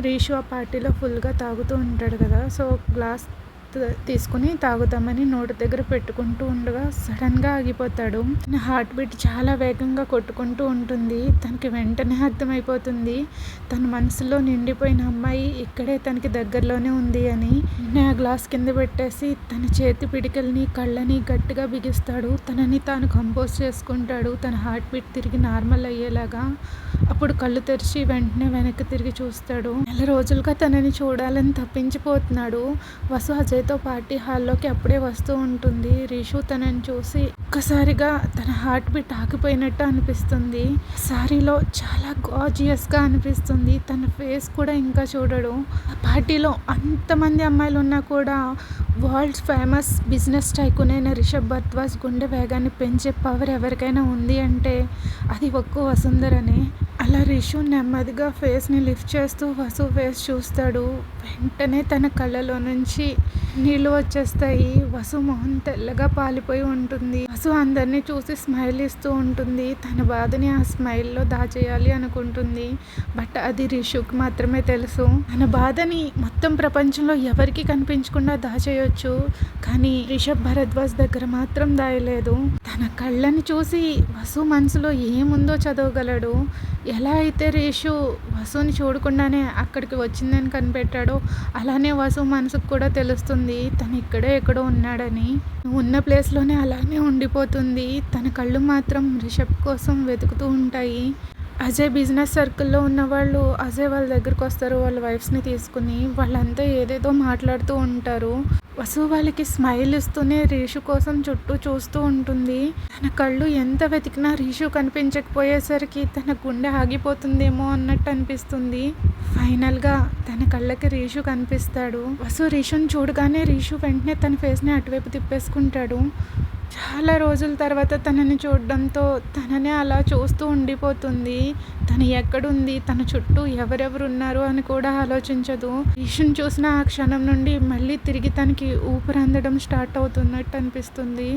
రీషు ఆ పార్టీలో ఫుల్గా తాగుతూ ఉంటాడు కదా సో గ్లాస్ తీసుకుని తాగుతామని నోటి దగ్గర పెట్టుకుంటూ ఉండగా సడన్గా ఆగిపోతాడు. తన హార్ట్ బీట్ చాలా వేగంగా కొట్టుకుంటూ ఉంటుంది. తనకి వెంటనే అర్థమైపోతుంది. తన మనసులో నిండిపోయిన అమ్మాయి ఇక్కడే తనకి దగ్గరలోనే ఉంది అని. ఆ గ్లాస్ కింద పెట్టేసి తన చేతి పిడికల్ని కళ్ళని గట్టిగా బిగిస్తాడు. తనని తాను కంపోజ్ చేసుకుంటాడు. తన హార్ట్ బీట్ తిరిగి నార్మల్ అయ్యేలాగా అప్పుడు కళ్ళు తెరిచి వెంటనే వెనక్కి తిరిగి చూస్తాడు. నెల రోజులుగా తనని చూడాలని తప్పించిపోతున్నాడు. వసు అజయ్తో పార్టీ హాల్లోకి అప్పుడే వస్తూ ఉంటుంది. రిషు తనని చూసి ఒక్కసారిగా తన హార్ట్ బీట్ ఆగిపోయినట్టు అనిపిస్తుంది. సారీలో చాలా గాజియస్గా అనిపిస్తుంది. తన ఫేస్ కూడా ఇంకా చూడడు. ఆ పార్టీలో అంతమంది అమ్మాయిలు ఉన్నా కూడా వరల్డ్ ఫేమస్ బిజినెస్ టైకున్ అయిన రిషబ్ భర్ద్వాజ్ గుండె వేగాన్ని పెంచే పవర్ ఎవరికైనా ఉంది అంటే అది ఒక్కో వసుంధరనే. అలా రిషు నెమ్మదిగా ఫేస్ని లిఫ్ట్ చేస్తూ వసు ఫేస్ చూస్తాడు. వెంటనే తన కళ్ళలో నుంచి నీళ్ళు వచ్చేస్తాయి. వసు మొహం తెల్లగా పాలిపోయి ఉంటుంది. వసు అందరినీ చూసి స్మైల్ ఇస్తూ ఉంటుంది. తన బాధని ఆ స్మైల్లో దాచేయాలి అనుకుంటుంది. బట్ అది రిషుకి మాత్రమే తెలుసు. తన బాధని మొత్తం ప్రపంచంలో ఎవరికి కనిపించకుండా దాచేయొచ్చు. కానీ రిషబ్ భరద్వాజ్ దగ్గర మాత్రం దాయలేదు. తన కళ్ళని చూసి వసు మనసులో ఏముందో చదవగలడు. ఎలా అయితే రేషు వసుని చూడకుండానే అక్కడికి వచ్చిందని కనిపెట్టాడో అలానే వసు మనసుకు కూడా తెలుస్తుంది తను ఇక్కడే ఎక్కడో ఉన్నాడని. ఉన్న ప్లేస్లోనే అలానే ఉండిపోతుంది. తన కళ్ళు మాత్రం రిషబ్ కోసం వెతుకుతూ ఉంటాయి. అజయ్ బిజినెస్ సర్కిల్లో ఉన్న వాళ్ళు అజయ్ వాళ్ళ దగ్గరికి వస్తారు వాళ్ళ వైఫ్స్ని తీసుకుని వాళ్ళంతా ఏదేదో మాట్లాడుతూ ఉంటారు. వసు వాళ్ళకి స్మైల్ ఇస్తూనే రీషు కోసం చుట్టూ చూస్తూ ఉంటుంది. తన కళ్ళు ఎంత వెతికినా రీషు కనిపించకపోయేసరికి తన గుండె ఆగిపోతుందేమో అన్నట్టు అనిపిస్తుంది. ఫైనల్గా తన కళ్ళకి రీషు కనిపిస్తాడు. వసు రీషుని చూడగానే రీషు వెంటనే తన ఫేస్ని అటువైపు తిప్పేసుకుంటాడు. చాలా రోజుల తర్వాత తనని చూడడంతో తననే అలా చూస్తూ ఉండిపోతుంది. తను ఎక్కడుంది? తన చుట్టూ ఎవరెవరు ఉన్నారు అని కూడా ఆలోచించదు. ఈషుని చూసిన ఆ క్షణం నుండి మళ్ళీ తిరిగి తనకి ఊపిరి అందడం స్టార్ట్ అవుతున్నట్టు అనిపిస్తుంది.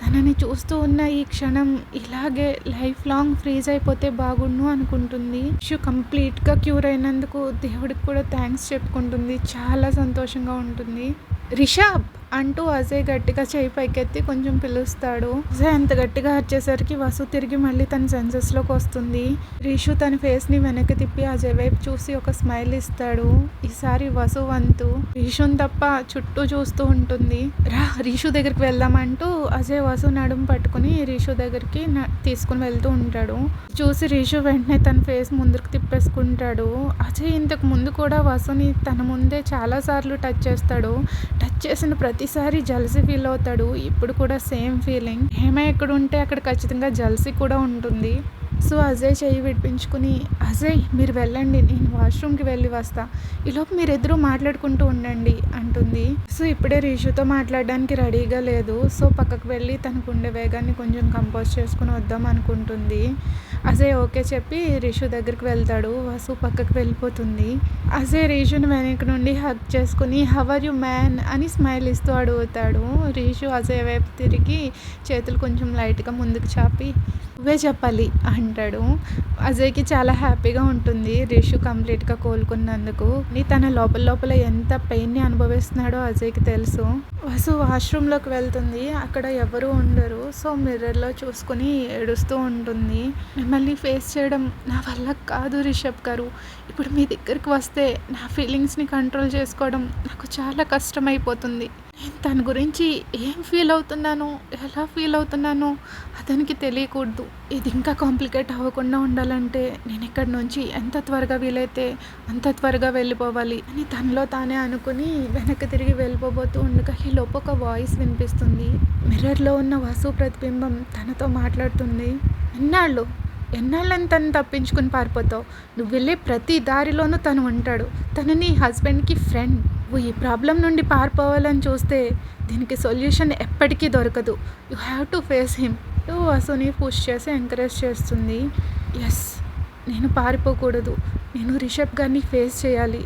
తనని చూస్తూ ఉన్న ఈ క్షణం ఇలాగే లైఫ్ లాంగ్ ఫ్రీజ్ అయిపోతే బాగుండు అనుకుంటుంది. ఇష్యూ కంప్లీట్గా క్యూర్ అయినందుకు దేవుడికి కూడా థ్యాంక్స్ చెప్పుకుంటుంది. చాలా సంతోషంగా ఉంటుంది. రిషబ్! అంటూ అజయ్ గట్టిగా చేయి పైకెత్తి కొంచెం పిలుస్తాడు. అజయ్ అంత గట్టిగా వచ్చేసరికి వసు తిరిగి మళ్ళీ తన సెన్సెస్లోకి వస్తుంది. రీషు తన ఫేస్ని వెనక్కి తిప్పి అజయ్ వైపు చూసి ఒక స్మైల్ ఇస్తాడు. ఈసారి వసు వంతు. రీషుని తప్ప చుట్టూ చూస్తూ ఉంటుంది. రా రీషు దగ్గరికి వెళ్దామంటూ అజయ్ వసు నడుము పట్టుకుని రీషు దగ్గరికి తీసుకుని వెళ్తూ ఉంటాడు. చూసి రీషు వెంటనే తన ఫేస్ ముందుకు తిప్పేసుకుంటాడు. అజయ్ ఇంతకు ముందు కూడా వసుని తన ముందే చాలాసార్లు టచ్ చేస్తాడు. టచ్ చేసిన ప్రతిసారి జలసి ఫీల్ అవుతాడు. ఇప్పుడు కూడా సేమ్ ఫీలింగ్ హేమ ఎక్కడ ఉంటే అక్కడ ఖచ్చితంగా జలసి కూడా ఉంటుంది. సో అజయ్ చెయ్యి విడిపించుకుని అజయ్ మీరు వెళ్ళండి నేను వాష్రూమ్కి వెళ్ళి వస్తా. ఈలోపు మీరిద్దరూ మాట్లాడుకుంటూ ఉండండి అంటుంది. సో ఇప్పుడే రీషుతో మాట్లాడడానికి రెడీగా లేదు. సో పక్కకు వెళ్ళి తనకు ఉండే వేగాన్ని కొంచెం కంపోజ్ చేసుకుని వద్దాం అనుకుంటుంది. అజయ్ ఓకే చెప్పి రిషు దగ్గరికి వెళ్తాడు. వసు పక్కకు వెళ్ళిపోతుంది. అజయ్ రీషుని వెనక నుండి హక్ చేసుకుని హవర్ యు మ్యాన్? అని స్మైల్ ఇస్తూ అడుగుతాడు. రీషు అజయ్ వైపు తిరిగి చేతులు కొంచెం లైట్గా ముందుకు చాపి నువ్వే చెప్పాలి అంటాడు. అజయ్కి చాలా హ్యాపీగా ఉంటుంది. రిషు కంప్లీట్గా కోలుకున్నందుకు. నీ తన లోపల లోపల ఎంత పెయిన్ని అనుభవిస్తున్నాడో అజయ్కి తెలుసు. వసు వాష్రూమ్లోకి వెళ్తుంది. అక్కడ ఎవరు ఉండరు. సో మిర్రర్లో చూసుకుని ఏడుస్తూ ఉంటుంది. మిమ్మల్ని ఫేస్ చేయడం నా వల్ల కాదు రిషబ్ గారు. ఇప్పుడు మీ దగ్గరికి వస్తే నా ఫీలింగ్స్ని కంట్రోల్ చేసుకోవడం నాకు చాలా కష్టమైపోతుంది. నేను తన గురించి ఏం ఫీల్ అవుతున్నాను ఎలా ఫీల్ అవుతున్నానో అతనికి తెలియకూడదు. ఇది ఇంకా కాంప్లికేట్ అవ్వకుండా ఉండాలంటే నేను ఇక్కడి నుంచి ఎంత త్వరగా వీలైతే అంత త్వరగా వెళ్ళిపోవాలి అని తనలో తానే అనుకుని వెనక్కి తిరిగి వెళ్ళిపోబోతూ ఉండగా ఈలోపు ఒక వాయిస్ వినిపిస్తుంది. మిర్రర్లో ఉన్న వసు ప్రతిబింబం తనతో మాట్లాడుతుంది. ఎన్నాళ్ళు? ఎన్నాళ్ళని తను తప్పించుకుని పారిపోతావు? నువ్వు వెళ్ళే ప్రతి దారిలోనూ తను ఉంటాడు. తను నీ హస్బెండ్కి ఫ్రెండ్ నువ్వు ఈ ప్రాబ్లం నుండి పారిపోవాలని చూస్తే దీనికి సొల్యూషన్ ఎప్పటికీ దొరకదు. You have to face him you వసుని push చేసి ఎంకరేజ్ చేస్తుంది. ఎస్ నేను పారిపోకూడదు. నేను రిషబ్ గారిని ఫేస్ చేయాలి.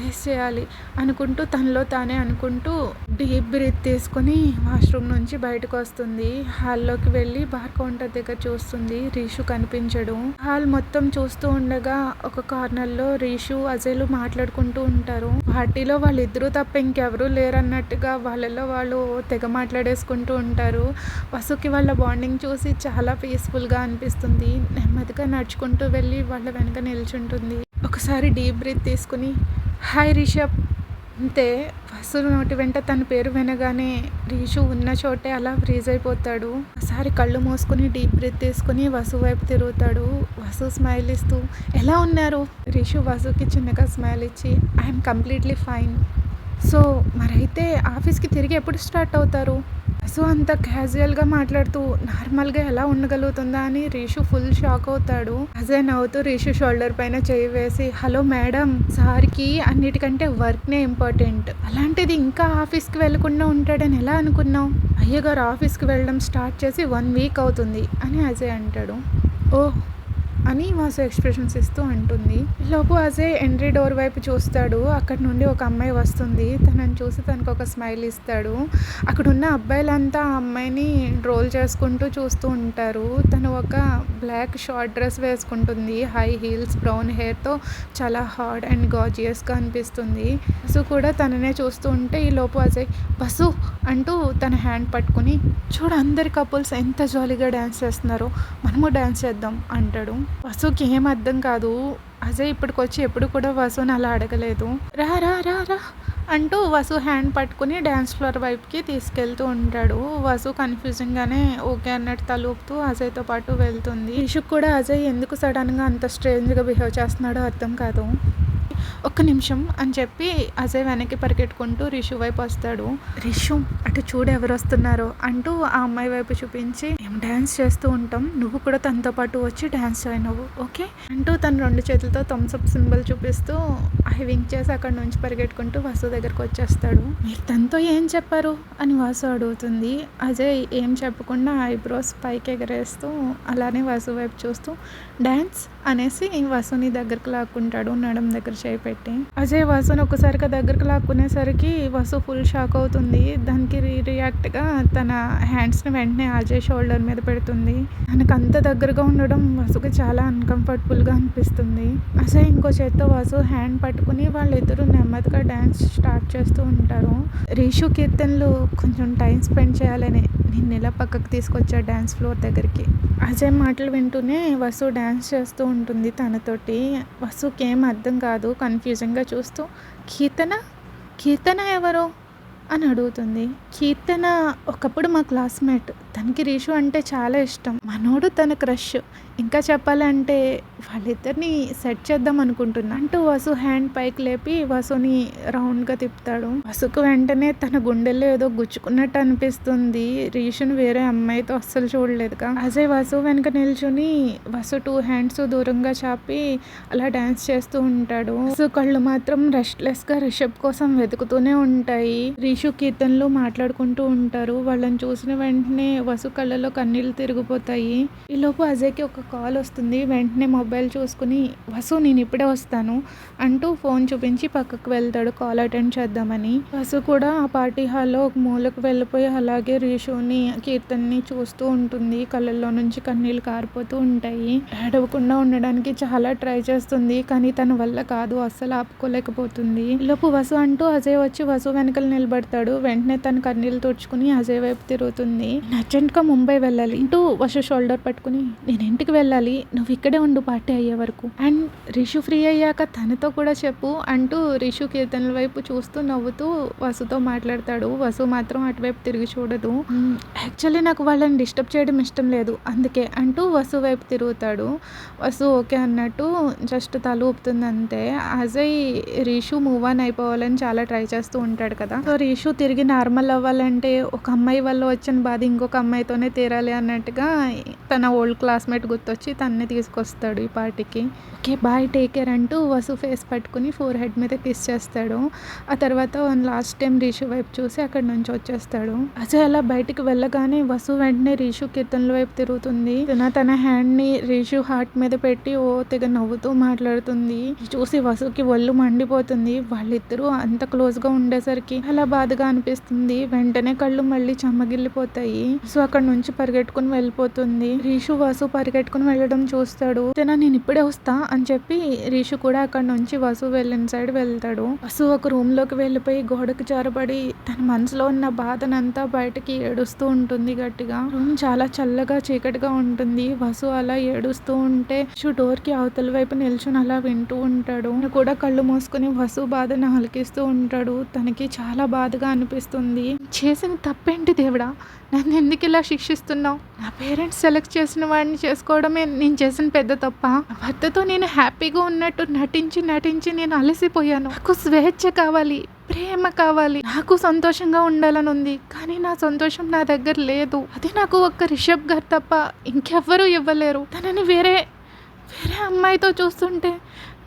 ఫేస్ చేయాలి అనుకుంటూ తనలో తానే అనుకుంటూ డీప్ బ్రీత్ తీసుకొని వాష్రూమ్ నుంచి బయటకు వస్తుంది. హాల్లోకి వెళ్ళి బార్ కౌంటర్ దగ్గర చూస్తుంది రీషు కనిపించడు. హాల్ మొత్తం చూస్తూ ఉండగా ఒక కార్నర్లో రీషు అజయ్లు మాట్లాడుకుంటూ ఉంటారు. పార్టీలో వాళ్ళిద్దరూ తప్ప ఇంకెవరూ లేరన్నట్టుగా వాళ్ళలో వాళ్ళు తెగ మాట్లాడేసుకుంటూ ఉంటారు. వసుకి వాళ్ళ బాండింగ్ చూసి చాలా పీస్ఫుల్గా అనిపిస్తుంది. నెమ్మదిగా నడుచుకుంటూ వెళ్ళి వాళ్ళ వెనక నిల్చుంటుంది. ఒకసారి డీప్ బ్రీత్ తీసుకుని హాయ్ రిషబ్. అంతే వసు నోటి వెంట తన పేరు వినగానే రీషు ఉన్న చోటే అలా ఫ్రీజ్ అయిపోతాడు. ఒకసారి కళ్ళు మూసుకుని డీప్ బ్రీత్ తీసుకుని వసు వైపు తిరుగుతాడు. వసు స్మైల్ ఇస్తూ ఎలా ఉన్నారు? రీషు వసుకి చిన్నగా స్మైల్ ఇచ్చి ఐఎమ్ కంప్లీట్లీ ఫైన్ సో మరైతే ఆఫీస్కి తిరిగి ఎప్పుడు స్టార్ట్ అవుతారు? సో అంత క్యాజువల్గా మాట్లాడుతూ నార్మల్గా ఎలా ఉండగలుగుతుందా? అని రీషు ఫుల్ షాక్ అవుతాడు. అజయ్ నవ్వుతూ రీషు షోల్డర్ పైన చేయి వేసి హలో మేడం సార్కి అన్నిటికంటే వర్క్నే ఇంపార్టెంట్. అలాంటిది ఇంకా ఆఫీస్కి వెళ్ళకుండా ఉంటాడని ఎలా అనుకున్నావు? అయ్యగారు ఆఫీస్కి వెళ్ళడం స్టార్ట్ చేసి వన్ వీక్ అవుతుంది అని అజయ్ అంటాడు. ఓ అని వాసు ఎక్స్ప్రెషన్స్ ఇస్తూ అంటుంది లోపు అజే ఎంట్రీ డోర్ వైపు చూస్తాడు. అక్కడ నుండి ఒక అమ్మాయి వస్తుంది. తనని చూసి తనకు ఒక స్మైల్ ఇస్తాడు. అక్కడ ఉన్న అబ్బాయిలంతా ఆ అమ్మాయిని రోల్ చేసుకుంటూ చూస్తూ ఉంటారు. తను ఒక బ్లాక్ షార్ట్ డ్రెస్ వేసుకుంటుంది. హై హీల్స్ బ్రౌన్ హెయిర్తో చాలా హార్డ్ అండ్ గాజియస్గా అనిపిస్తుంది. బస్సు కూడా తననే చూస్తూ ఉంటే ఈ లోపు అజయ్ బస్సు అంటూ తన హ్యాండ్ పట్టుకుని చూడు అందరి కపుల్స్ ఎంత జాలీగా డ్యాన్స్ చేస్తున్నారో మనము డ్యాన్స్ చేద్దాం అంటాడు. వసుకి ఏం అర్థం కాదు. అజయ్ ఇప్పటికొచ్చి ఎప్పుడు కూడా వసుని అలా అడగలేదు. రా రా రా రా అంటూ వసు హ్యాండ్ పట్టుకుని డ్యాన్స్ ఫ్లోర్ వైపుకి తీసుకెళ్తూ ఉంటాడు. వసు కన్ఫ్యూజింగ్గానే ఓకే అన్నట్టు తలూపుతూ అజయ్తో పాటు వెళ్తుంది. ఇషుక్ కూడా అజయ్ ఎందుకు సడన్గా అంత స్ట్రేంజ్గా బిహేవ్ చేస్తున్నాడో అర్థం కాదు. ఒక్క నిమిషం అని చెప్పి అజయ్ వెనక్కి పరిగెట్టుకుంటూ రిషు వైపు వస్తాడు. రిషు అటు చూడు ఎవరు వస్తున్నారో అంటూ ఆ అమ్మాయి వైపు చూపించి మేము డ్యాన్స్ చేస్తూ ఉంటాం నువ్వు కూడా తనతో పాటు వచ్చి డ్యాన్స్ జాయిన్ అవ్వు ఓకే? అంటూ తన రెండు చేతులతో థమ్స్అప్ సింబల్ చూపిస్తూ ఐ వింక్ చేసి అక్కడ నుంచి పరిగెట్టుకుంటూ వసు దగ్గరకు వచ్చేస్తాడు. మీరు తనతో ఏం చెప్పారు? అని వాసు అడుగుతుంది. అజయ్ ఏం చెప్పకుండా ఐబ్రోస్ పైకి ఎగరేస్తూ అలానే వసు వైపు చూస్తూ డ్యాన్స్ అనేసి వసుని దగ్గరకు లాక్కుంటాడు నడం దగ్గర పెట్టి. అజయ్ వసును ఒకసారిగా దగ్గరకు లాక్కునేసరికి వసు ఫుల్ షాక్ అవుతుంది. దానికి రియాక్ట్గా తన హ్యాండ్స్ని వెంటనే అజయ్ షోల్డర్ మీద పెడుతుంది. తనకు అంత దగ్గరగా ఉండడం వసుకి చాలా అన్కంఫర్టబుల్గా అనిపిస్తుంది. అజయ్ ఇంకో చేత్తో వసు హ్యాండ్ పట్టుకుని వాళ్ళిద్దరూ నెమ్మదిగా డ్యాన్స్ స్టార్ట్ చేస్తూ ఉంటారు. రీషు కీర్తనలు కొంచెం టైం స్పెండ్ చేయాలని నిన్న ఇలా పక్కకు తీసుకొచ్చా డ్యాన్స్ ఫ్లోర్ దగ్గరికి? అజయ్ మాటలు వింటూనే వసు డ్యాన్స్ చేస్తూ ఉంటుంది తనతోటి. వసుకి ఏం అర్థం కాదు. కన్ఫ్యూజన్గా చూస్తూ కీర్తన? కీర్తన ఎవరు? అని అడుగుతుంది. కీర్తన ఒకప్పుడు మా క్లాస్మేట్ తనకి రీషు అంటే చాలా ఇష్టం. మనోడు తన క్రష్ ఇంకా చెప్పాలంటే వాళ్ళిద్దరిని సెట్ చేద్దాం అనుకుంటున్నా. అంటూ వసు హ్యాండ్ పైకి లేపి వసుని రౌండ్గా తిప్పుతాడు. వసుకు వెంటనే తన గుండెల్లో ఏదో గుచ్చుకున్నట్టు అనిపిస్తుంది. రీషుని వేరే అమ్మాయితో అస్సలు చూడలేదుగా అజయ్ వసు వెనక నిల్చుని వసు టూ హ్యాండ్స్ దూరంగా చాపి అలా డాన్స్ చేస్తూ ఉంటాడు. వసు కళ్ళు మాత్రం రెస్ట్లెస్గా రిషబ్ కోసం వెతుకుతూనే ఉంటాయి. రీషు కీర్తనలు మాట్లాడుకుంటూ ఉంటారు. వాళ్ళని చూసిన వెంటనే వసు కళ్ళలో కన్నీళ్ళు తిరిగిపోతాయి. ఈలోపు అజయ్కి ఒక కాల్ వస్తుంది వెంటనే మొబైల్ చూసుకుని వసు నేను ఇప్పుడే వస్తాను అంటూ ఫోన్ చూపించి పక్కకు వెళ్తాడు కాల్ అటెండ్ చేద్దామని. వసు కూడా ఆ పార్టీ హాల్లో ఒక మూలకు వెళ్ళిపోయి అలాగే రీషుని కీర్తన్ని చూస్తూ ఉంటుంది. కళ్ళల్లో నుంచి కన్నీళ్ళు కారిపోతూ ఉంటాయి. ఏడవకుండా ఉండడానికి చాలా ట్రై చేస్తుంది కానీ తన వల్ల కాదు అస్సలు ఆపుకోలేకపోతుంది. లోపు వసు అంటూ అజయ్ వచ్చి వసు వెనకలు నిలబడతాడు. వెంటనే తన కన్నీళ్ళు తుడుచుకుని అజయ్ వైపు తిరుగుతుంది. అర్జెంట్గా ముంబై వెళ్ళాలి అంటూ వసు షోల్డర్ పట్టుకుని నేను ఇంటికి వెళ్ళాలి. నువ్వు ఇక్కడే ఉండు పార్టీ అయ్యే వరకు. అండ్ రిషు ఫ్రీ అయ్యాక తనతో కూడా చెప్పు అంటూ రిషు కీర్తనల వైపు చూస్తూ నవ్వుతూ వసుతో మాట్లాడతాడు. వసు మాత్రం అటువైపు తిరిగి చూడదు. యాక్చువల్లీ నాకు వాళ్ళని డిస్టర్బ్ చేయడం ఇష్టం లేదు. అందుకే అంటూ వసు వైపు తిరుగుతాడు. వసు ఓకే అన్నట్టు జస్ట్ తల ఊపుతుంది అంతే. అజయ్ రీషు మూవ్ ఆన్ అయిపోవాలని చాలా ట్రై చేస్తూ ఉంటాడు కదా. సో రీషు తిరిగి నార్మల్ అవ్వాలంటే ఒక అమ్మాయి వల్ల వచ్చిన బాధ ఇంకొక అమ్మాయితోనే తీరాలి అన్నట్టుగా తన ఓల్డ్ క్లాస్మేట్ గుర్తొచ్చి తన్నే తీసుకొస్తాడు ఈ పార్టీకి ఓకే బాయ్ టేక్ కేర్ అంటూ వసు ఫేస్ పట్టుకుని ఫోర్ హెడ్ మీద కిస్ చేస్తాడు. ఆ తర్వాత లాస్ట్ టైం రీషు వైపు చూసి అక్కడి నుంచి వచ్చేస్తాడు. అజయ్ అలా బయటికి వెళ్ళగానే వసు వెంటనే రీషు కీర్తనల వైపు తిరుగుతుంది. తన తన హ్యాండ్ని రీషు హార్ట్ మీద పెట్టి ఓ తెగ నవ్వుతూ మాట్లాడుతుంది. చూసి వసుకి ఒళ్ళు మండిపోతుంది. వాళ్ళిద్దరూ అంత క్లోజ్గా ఉండేసరికి అలా బాధగా అనిపిస్తుంది. వెంటనే కళ్ళు మళ్ళీ చెమ్మగిల్లిపోతాయి సో అక్కడ నుంచి పరిగెట్టుకుని వెళ్ళిపోతుంది. రీషు వసు పట్టుకుని వెళ్ళడం చూస్తాడు. తన నేను ఇప్పుడే వస్తా అని చెప్పి రీషు కూడా అక్కడ నుంచి వసు వెళ్ళిన సైడ్ వెళ్తాడు. వసు ఒక రూమ్లోకి వెళ్ళిపోయి గోడకు జారబడి తన మనసులో ఉన్న బాధనంతా బయటకి ఏడుస్తూ ఉంటుంది గట్టిగా. రూమ్ చాలా చల్లగా చీకటిగా ఉంటుంది. వసు అలా ఏడుస్తూ ఉంటే షు డోర్కి అవతల వైపు నిల్చుని అలా వింటూ ఉంటాడు. కూడా కళ్ళు మూసుకుని వసు బాధను ఆలకిస్తూ ఉంటాడు. తనకి చాలా బాధగా అనిపిస్తుంది. చేసిన తప్పేంటి దేవుడా? నన్ను ఎందుకు ఇలా శిక్షిస్తున్నావు? నా పేరెంట్స్ సెలెక్ట్ చేసిన వాడిని చేసుకోవడమే నేను చేసిన పెద్ద తప్ప. భర్తతో నేను హ్యాపీగా ఉన్నట్టు నటించి నటించి నేను అలసిపోయాను. నాకు స్వేచ్ఛ కావాలి ప్రేమ కావాలి. నాకు సంతోషంగా ఉండాలని ఉంది. కానీ నా సంతోషం నా దగ్గర లేదు. అది నాకు ఒక్క రిషబ్ గారు తప్ప ఇంకెవ్వరూ ఇవ్వలేరు. తనని వేరే వేరే అమ్మాయితో చూస్తుంటే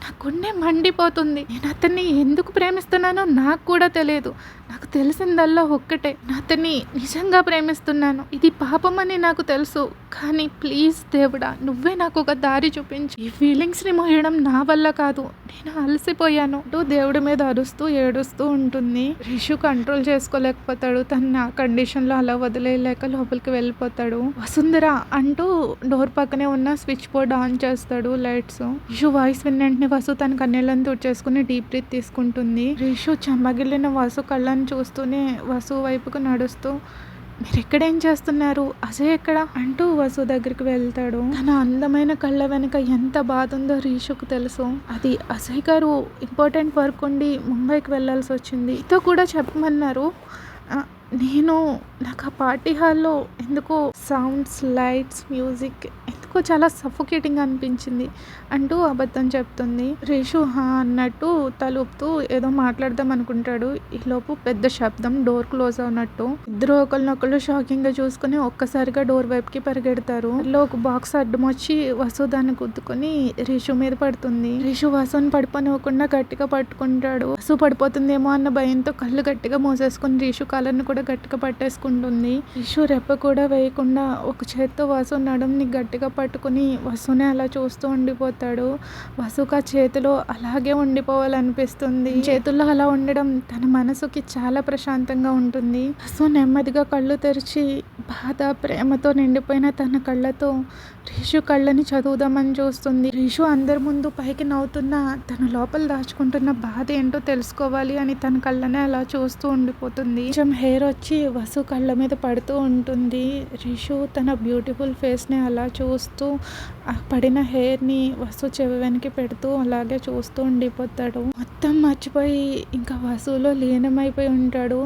నా గుండె మండిపోతుంది. నేను అతన్ని ఎందుకు ప్రేమిస్తున్నానో నాకు కూడా తెలియదు. నాకు తెలిసిందల్లా ఒక్కటే. అతన్ని నిజంగా ప్రేమిస్తున్నాను. ఇది పాపమని నాకు తెలుసు. కానీ ప్లీజ్ దేవుడా నువ్వే నాకు ఒక దారి చూపించు. ఈ ఫీలింగ్స్ని మోయడం నా వల్ల కాదు. నేను అలసిపోయాను. అంటూ దేవుడి మీద అరుస్తూ ఏడుస్తూ ఉంటుంది. రిషు కంట్రోల్ చేసుకోలేకపోతాడు. తన కండిషన్లో అలా వదిలేయలేక లోపలికి వెళ్ళిపోతాడు. వసుంధర అంటూ డోర్ పక్కనే ఉన్న స్విచ్ బోర్డ్ ఆన్ చేస్తాడు లైట్స్. రిషు వాయిస్ విన్న వెంటనే వసు తన కన్నీళ్ళని తుడిచేసుకుని డీప్ బ్రీత్ తీసుకుంటుంది. రిషు చెమ్మగిల్లిన వసు కళ్ళని చూస్తూనే వసు వైపుకు నడుస్తూ మీరు ఎక్కడేం చేస్తున్నారు? అజయ్ ఎక్కడ? అంటూ వసు దగ్గరికి వెళ్తాడు. తన అందమైన కళ్ళ వెనుక ఎంత బాధ ఉందో రీషుకు తెలుసు. అది అజయ్ గారు ఇంపార్టెంట్ వర్క్ ఉండి ముంబైకి వెళ్ళాల్సి వచ్చింది. ఇతో కూడా చెప్పమన్నారు నేను నాకు ఆ పార్టీ హాల్లో ఎందుకో సౌండ్స్ లైట్స్ మ్యూజిక్ నాకు చాలా సఫోకేటింగ్ అనిపించింది. అంటూ అబద్ధం చెప్తుంది. రేషు హా అన్నట్టు తలుపుతూ ఏదో మాట్లాడదాం అనుకుంటాడు. ఈలోపు పెద్ద శబ్దం డోర్ క్లోజ్ అవునట్టు. ఇద్దరు ఒకరినొకరు షాకింగ్గా చూసుకుని ఒక్కసారిగా డోర్ వైపుకి పరిగెడతారు. లో ఒక బాక్స్ అడ్డం వచ్చి వసు దాన్ని గుద్దుకొని రిషు మీద పడుతుంది. రిషు వసుని పడిపోనివ్వకుండా గట్టిగా పట్టుకుంటాడు. వసు పడిపోతుందేమో అన్న భయంతో కళ్ళు గట్టిగా మోసేసుకుని రిషు కాళ్ళని కూడా గట్టిగా పట్టేసుకుంటుంది. రిషు రెప్ప కూడా వేయకుండా ఒక చేత్తో వసు నడుంని గట్టిగా పట్టుకుని వసునే అలా చూస్తూ ఉండిపోతాడు. వసుక చేతిలో అలాగే ఉండిపోవాలనిపిస్తుంది. చేతుల్లో అలా ఉండడం తన మనసుకి చాలా ప్రశాంతంగా ఉంటుంది. వసు నెమ్మదిగా కళ్ళు తెరిచి బాధ ప్రేమతో నిండిపోయిన తన కళ్ళతో రీషు కళ్ళని చదువుదామని చూస్తుంది. రీషు అందరి ముందు పైకి నవ్వుతున్న తన లోపల దాచుకుంటున్న బాధ ఏంటో తెలుసుకోవాలి అని తన కళ్ళనే అలా చూస్తూ ఉండిపోతుంది. కొంచెం హెయిర్ వచ్చి వసు కళ్ళ మీద పడుతూ ఉంటుంది. రిషు తన బ్యూటిఫుల్ ఫేస్ని అలా చూస్తూ ఆ పడిన హెయిర్ని వసు చెవి వెనక్కి పెడుతూ అలాగే చూస్తూ ఉండిపోతాడు. మొత్తం మర్చిపోయి ఇంకా వసులో లీనమైపోయి ఉంటాడు.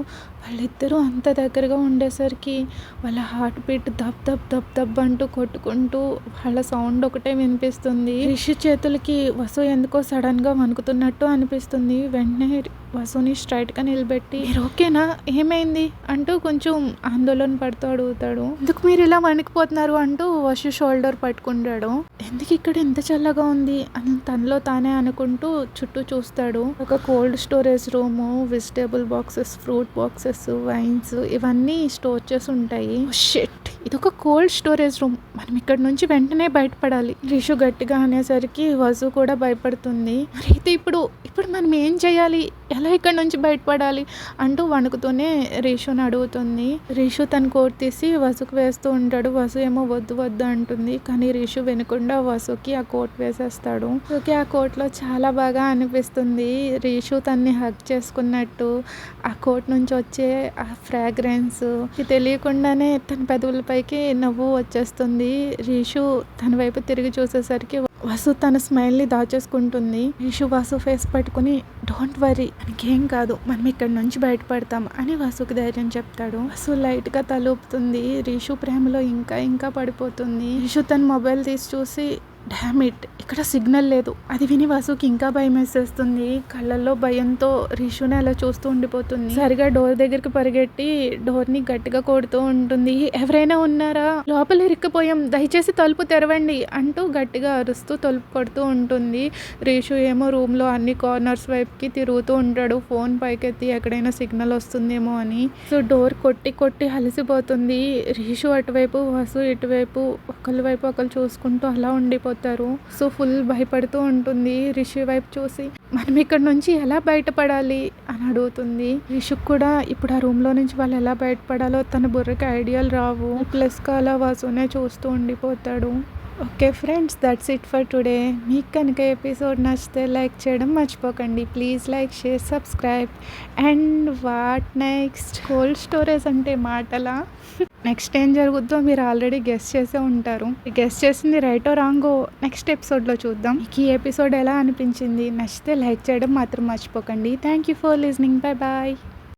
వాళ్ళిద్దరూ అంత దగ్గరగా ఉండేసరికి వాళ్ళ హార్ట్ బీట్ దబ్ దబ్ దబ్ దబ్ అంటూ కొట్టుకుంటూ వాళ్ళ సౌండ్ ఒకటే వినిపిస్తుంది. రిషి చేతులకి వసు ఎందుకో సడన్గా వణుకుతున్నట్టు అనిపిస్తుంది. వెంటనే వసుని స్ట్రైట్గా నిలబెట్టి మీరు ఓకేనా ఏమైంది? అంటూ కొంచెం ఆందోళన పడుతూ అడుగుతాడు. ఎందుకు మీరు ఇలా వణికిపోతున్నారు? అంటూ వసు షోల్డర్ పట్టుకుంటాడు. ఎందుకు ఇక్కడ ఇంత చల్లగా ఉంది? అని తనలో తానే అనుకుంటూ చుట్టూ చూస్తాడు. ఒక cold storage room vegetable boxes fruit boxes wines ఇవన్నీ స్టోర్ చేసి ఉంటాయి. షెట్! ఇది ఒక కోల్డ్ స్టోరేజ్ రూమ్. మనం ఇక్కడ నుంచి వెంటనే బయటపడాలి. రిషు గట్టిగా అనేసరికి వసు కూడా భయపడుతుంది. మరి అయితే ఇప్పుడు ఇప్పుడు మనం ఏం చేయాలి? ఎలా ఇక్కడ నుంచి బయటపడాలి అంటూ వణుకుతూనే రేషుని అడుగుతుంది. రేషు తను కోట్ తీసి వసుకు వేస్తూ ఉంటాడు. వసు ఏమో వద్దు వద్దు అంటుంది. కానీ రేషు వినకుండా వసుకి ఆ కోట్ వేసేస్తాడు. వసుకి ఆ కోట్లో చాలా బాగా అనిపిస్తుంది. రేషు తన్ని హక్ చేసుకున్నట్టు ఆ కోట్ నుంచి వచ్చే ఆ ఫ్రాగ్రెన్స్ తెలియకుండానే తన పెదవులపైకి నవ్వు వచ్చేస్తుంది. రీషు తన వైపు తిరిగి చూసేసరికి వసు తన స్మైల్ని దాచేసుకుంటుంది. రీషు వసు ఫేస్ పట్టుకుని డోంట్ వరీ మనకేం కాదు మనం ఇక్కడ నుంచి బయటపడతాం అని వసుకి ధైర్యం చెప్తాడు. వసు లైట్గా తలుపుతుంది. రిషు ప్రేమలో ఇంకా ఇంకా పడిపోతుంది. రీషు తన మొబైల్ తీసి చూసి డామిట్ ఇక్కడ సిగ్నల్ లేదు. అది విని వాసుకి ఇంకా భయం వేసేస్తుంది. కళ్ళల్లో భయంతో రిషుని అలా చూస్తూ ఉండిపోతుంది. సరిగా డోర్ దగ్గరికి పరిగెట్టి డోర్ని గట్టిగా కొడుతూ ఉంటుంది. ఎవరైనా ఉన్నారా? లోపల ఇరుక్కుపోయాం. దయచేసి తలుపు తెరవండి అంటూ గట్టిగా అరుస్తూ తలుపు కొడుతూ ఉంటుంది. రిషు ఏమో రూమ్లో అన్ని కార్నర్స్ వైపుకి తిరుగుతూ ఉంటాడు. ఫోన్ పైకెత్తి ఎక్కడైనా సిగ్నల్ వస్తుందేమో అని. సో డోర్ కొట్టి కొట్టి అలసిపోతుంది. రిషు అటువైపు వసు ఇటువైపు ఒకళ్ళ వైపు ఒకళ్ళు చూసుకుంటూ అలా ఉండిపోతారు సో ఫుల్ భయపడుతూ ఉంటుంది రిషి వైపు చూసి. మనం ఇక్కడ నుంచి ఎలా బయటపడాలి? అని అడుగుతుంది. రిషుక్ కూడా ఇప్పుడు ఆ రూమ్లో నుంచి వాళ్ళు ఎలా బయటపడాలో తన బుర్రకి ఐడియాలు రావు. ప్లస్ కాల వాసునే చూస్తూ ఉండిపోతాడు. Okay friends that's it for today మీకు కనుక ఎపిసోడ్ నచ్చితే లైక్ చేయడం మర్చిపోకండి. Please like share subscribe and what next cold storage అంటే మాటలా? నెక్స్ట్ ఏం జరుగుద్దో మీరు ఆల్రెడీ గెస్ట్ చేసే ఉంటారు. గెస్ట్ చేసింది రైటో రాంగో నెక్స్ట్ ఎపిసోడ్లో చూద్దాం. మీకు ఈ ఎపిసోడ్ ఎలా అనిపించింది? నచ్చితే లైక్ చేయడం మాత్రం మర్చిపోకండి. Thank you for listening bye bye